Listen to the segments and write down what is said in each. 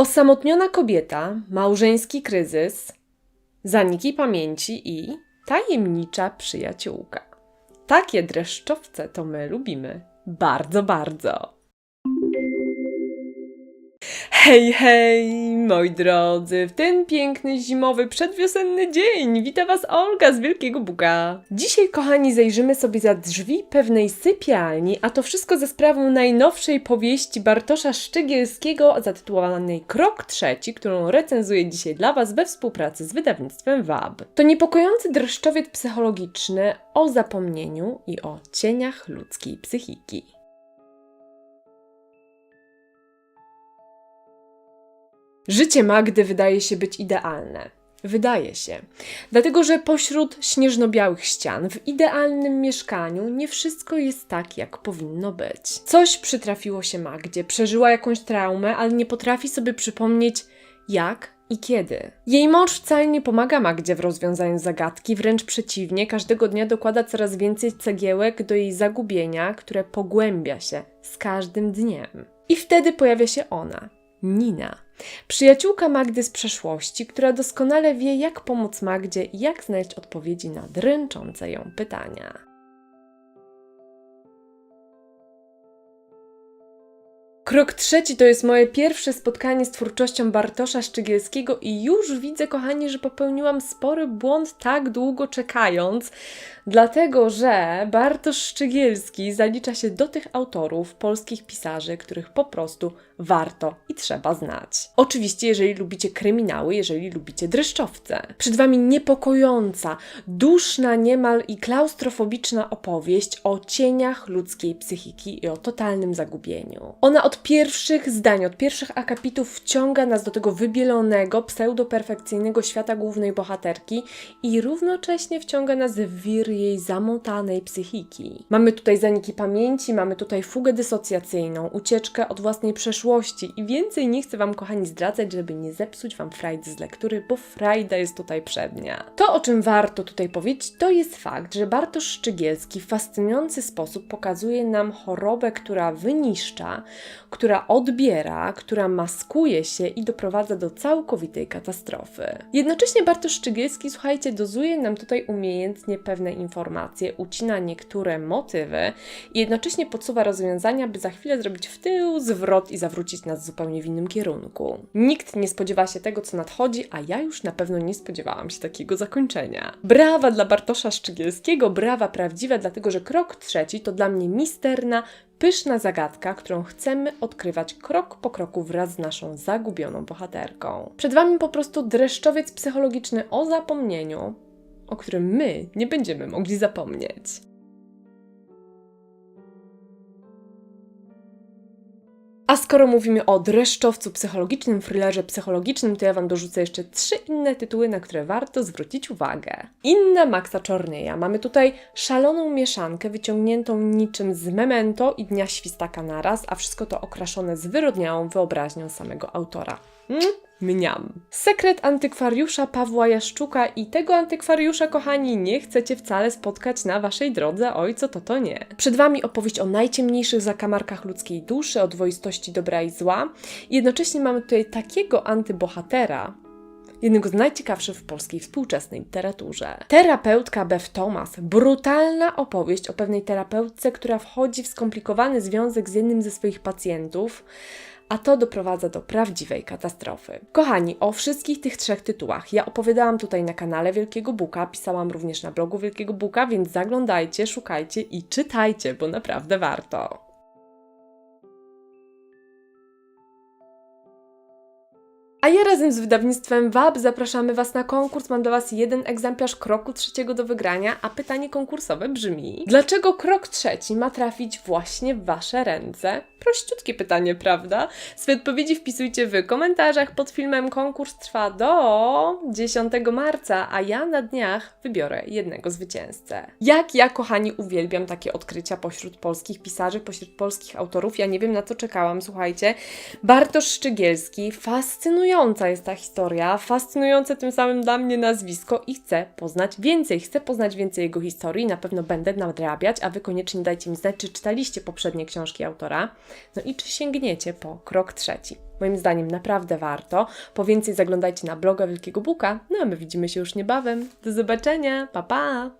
Osamotniona kobieta, małżeński kryzys, zaniki pamięci i tajemnicza przyjaciółka. Takie dreszczowce to my lubimy. Bardzo, bardzo. Hej, hej, moi drodzy, w ten piękny zimowy przedwiosenny dzień wita Was Olga z Wielkiego Buga. Dzisiaj, kochani, zajrzymy sobie za drzwi pewnej sypialni, a to wszystko ze sprawą najnowszej powieści Bartosza Szczygielskiego zatytułowanej Krok Trzeci, którą recenzuję dzisiaj dla Was we współpracy z wydawnictwem WAB. To niepokojący dreszczowiec psychologiczny o zapomnieniu i o cieniach ludzkiej psychiki. Życie Magdy wydaje się być idealne. Wydaje się. Dlatego, że pośród śnieżno-białych ścian, w idealnym mieszkaniu, nie wszystko jest tak, jak powinno być. Coś przytrafiło się Magdzie, przeżyła jakąś traumę, ale nie potrafi sobie przypomnieć, jak i kiedy. Jej mąż wcale nie pomaga Magdzie w rozwiązaniu zagadki, wręcz przeciwnie, każdego dnia dokłada coraz więcej cegiełek do jej zagubienia, które pogłębia się z każdym dniem. I wtedy pojawia się ona, Nina. Przyjaciółka Magdy z przeszłości, która doskonale wie, jak pomóc Magdzie i jak znaleźć odpowiedzi na dręczące ją pytania. Krok trzeci to jest moje pierwsze spotkanie z twórczością Bartosza Szczygielskiego i już widzę, kochani, że popełniłam spory błąd tak długo czekając, dlatego że Bartosz Szczygielski zalicza się do tych autorów, polskich pisarzy, których po prostu warto i trzeba znać. Oczywiście, jeżeli lubicie kryminały, jeżeli lubicie dreszczowce. Przed Wami niepokojąca, duszna niemal i klaustrofobiczna opowieść o cieniach ludzkiej psychiki i o totalnym zagubieniu. Ona od pierwszych zdań, od pierwszych akapitów wciąga nas do tego wybielonego, pseudoperfekcyjnego świata głównej bohaterki i równocześnie wciąga nas w wir jej zamotanej psychiki. Mamy tutaj zaniki pamięci, mamy tutaj fugę dysocjacyjną, ucieczkę od własnej przeszłości i więcej nie chcę Wam, kochani, zdradzać, żeby nie zepsuć Wam frajdy z lektury, bo frajda jest tutaj przednia. To, o czym warto tutaj powiedzieć, to jest fakt, że Bartosz Szczygielski w fascynujący sposób pokazuje nam chorobę, która wyniszcza, która odbiera, która maskuje się i doprowadza do całkowitej katastrofy. Jednocześnie Bartosz Szczygielski, słuchajcie, dozuje nam tutaj umiejętnie pewne informacje, ucina niektóre motywy i jednocześnie podsuwa rozwiązania, by za chwilę zrobić w tył, zwrot i zawrócić nas zupełnie w innym kierunku. Nikt nie spodziewa się tego, co nadchodzi, a ja już na pewno nie spodziewałam się takiego zakończenia. Brawa dla Bartosza Szczygielskiego, brawa prawdziwe, dlatego że krok trzeci to dla mnie misterna, pyszna zagadka, którą chcemy odkrywać krok po kroku wraz z naszą zagubioną bohaterką. Przed Wami po prostu dreszczowiec psychologiczny o zapomnieniu, o którym my nie będziemy mogli zapomnieć. A skoro mówimy o dreszczowcu psychologicznym, thrillerze psychologicznym, to ja Wam dorzucę jeszcze trzy inne tytuły, na które warto zwrócić uwagę. Inna Maxa Czornieja. Mamy tutaj szaloną mieszankę wyciągniętą niczym z Memento i Dnia Świstaka naraz, a wszystko to okraszone zwyrodniałą wyobraźnią samego autora. Mm? Mniam. Sekret antykwariusza Pawła Jaszczuka i tego antykwariusza, kochani, nie chcecie wcale spotkać na waszej drodze, oj, co to to nie. Przed wami opowieść o najciemniejszych zakamarkach ludzkiej duszy, o dwoistości dobra i zła. Jednocześnie mamy tutaj takiego antybohatera, jednego z najciekawszych w polskiej współczesnej literaturze. Terapeutka Beth Thomas, brutalna opowieść o pewnej terapeutce, która wchodzi w skomplikowany związek z jednym ze swoich pacjentów, a to doprowadza do prawdziwej katastrofy. Kochani, o wszystkich tych trzech tytułach ja opowiadałam tutaj na kanale Wielkiego Buka, pisałam również na blogu Wielkiego Buka, więc zaglądajcie, szukajcie i czytajcie, bo naprawdę warto. Ja razem z wydawnictwem WAB zapraszamy Was na konkurs. Mam dla Was jeden egzemplarz kroku trzeciego do wygrania, a pytanie konkursowe brzmi: Dlaczego krok trzeci ma trafić właśnie w Wasze ręce? Prościutkie pytanie, prawda? Swoje odpowiedzi wpisujcie w komentarzach pod filmem. Konkurs trwa do 10 marca, a ja na dniach wybiorę jednego zwycięzcę. Jak ja, kochani, uwielbiam takie odkrycia pośród polskich pisarzy, pośród polskich autorów. Ja nie wiem na co czekałam, słuchajcie. Bartosz Szczygielski, fascynujący Fascynująca jest ta historia, fascynujące tym samym dla mnie nazwisko i chcę poznać więcej. Chcę poznać więcej jego historii, na pewno będę nadrabiać, a Wy koniecznie dajcie mi znać, czy czytaliście poprzednie książki autora, no i czy sięgniecie po krok trzeci. Moim zdaniem naprawdę warto. Po więcej zaglądajcie na bloga Wielkiego Buka, no a my widzimy się już niebawem. Do zobaczenia, pa pa!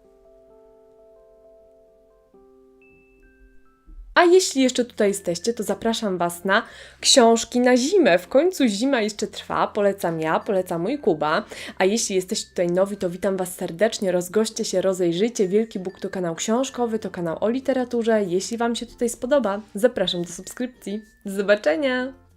A jeśli jeszcze tutaj jesteście, to zapraszam Was na książki na zimę. W końcu zima jeszcze trwa, polecam ja, poleca mój Kuba. A jeśli jesteście tutaj nowi, to witam Was serdecznie, rozgoście się, rozejrzyjcie. Wielki Bóg to kanał książkowy, to kanał o literaturze. Jeśli Wam się tutaj spodoba, zapraszam do subskrypcji. Do zobaczenia!